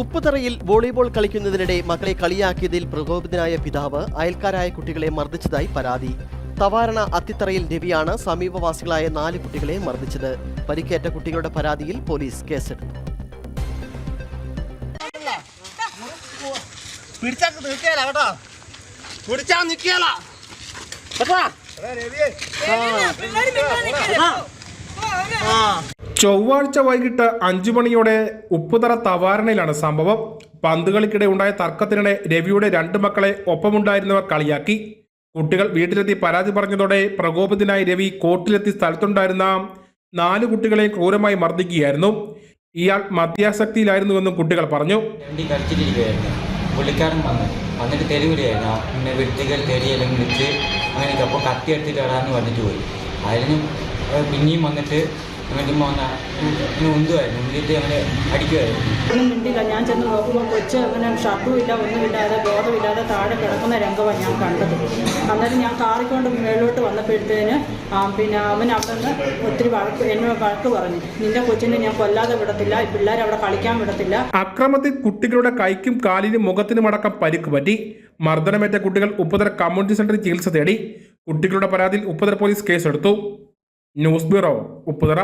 ഉപ്പുതറയിൽ volleyball കളിക്കുന്നതിനിടെ മക്കളെ കളിയാക്കിയതിൽ പ്രകോപിതനായ പിതാവ് അയൽക്കാരായ കുട്ടികളെ മർദ്ദിച്ചതായി പരാതി. തവാരണ അത്തിത്തറയിൽ രവിയാണ് സമീപവാസികളായ നാല് കുട്ടികളെ മർദ്ദിച്ചത്. പരിക്കേറ്റ കുട്ടികളുടെ പരാതിയിൽ പോലീസ് കേസെടുത്തു. പിടിച്ചാ ചൊവ്വാഴ്ച വൈകിട്ട് അഞ്ചു മണിയോടെ ഉപ്പുതറ തവാരണയിലാണ് സംഭവം. പന്തുകളിക്കിടെ ഉണ്ടായ തർക്കത്തിനിടെ രവിയുടെ രണ്ട് മക്കളെ ഒപ്പമുണ്ടായിരുന്നവർ കളിയാക്കി. കുട്ടികൾ വീട്ടിലെത്തി പരാതി പറഞ്ഞതോടെ പ്രകോപത്തിനായി രവി കോർട്ടിലെത്തി സ്ഥലത്തുണ്ടായിരുന്ന നാല് കുട്ടികളെ ക്രൂരമായി മർദ്ദിക്കുകയായിരുന്നു. ഇയാൾ മദ്യാസക്തിയിലായിരുന്നുവെന്നും കുട്ടികൾ പറഞ്ഞു. പുള്ളിക്കാരൻ വന്നു വന്നിട്ട് തെരുവിലായിരുന്നു പിന്നെ വെട്ടികൾ തെരിയെല്ലാം വിളിച്ച് അങ്ങനെയൊക്കെ അപ്പോൾ കത്തി എടുത്തിട്ട് ഇടാന്ന് പറഞ്ഞിട്ട് പോയി. അതിനും പിന്നെയും വന്നിട്ട് വന്ന പിന്നെ ഉന്തുമായിരുന്നു ഉന്തിയിട്ട് അങ്ങനെ അടിക്കുമായിരുന്നു ഒന്നും മിണ്ടില്ല. ഞാൻ ചെന്ന് നോക്കുമ്പോൾ കൊച്ച് അങ്ങനെ ഷർട്ടും ഇല്ല ഒന്നും ഒന്നുമില്ലാതെ ബോധമില്ലാതെ താഴെ കിടക്കുന്ന രംഗമാണ് ഞാൻ കണ്ടത്. അന്നേരം ഞാൻ കാറിക്കൊണ്ട് മേളിലോട്ട് വന്നപ്പോഴത്തേന് പിന്നെ അവൻ അവിടെ നിന്ന് ഒത്തിരി വഴക്ക് എന്നെ വഴക്ക് പറഞ്ഞു. നിന്റെ കൊച്ചിനെ ഞാൻ കൊല്ലാതെ വിടത്തില്ല. ഈ പിള്ളേരെ അവിടെ കളിക്കാൻ വിടത്തില്ല. അക്രമത്തിൽ കുട്ടികളുടെ കൈക്കും കാലിനും മുഖത്തിനും അടക്കം പരിക്ക് പറ്റി. മർദ്ദനമേറ്റ കുട്ടികൾ ഉപ്പുതര കമ്മ്യൂണിറ്റി സെന്ററിൽ ചികിത്സ തേടി. കുട്ടികളുടെ പരാതിയിൽ ഉപ്പുതര പോലീസ് കേസെടുത്തു. News bureau Upputhara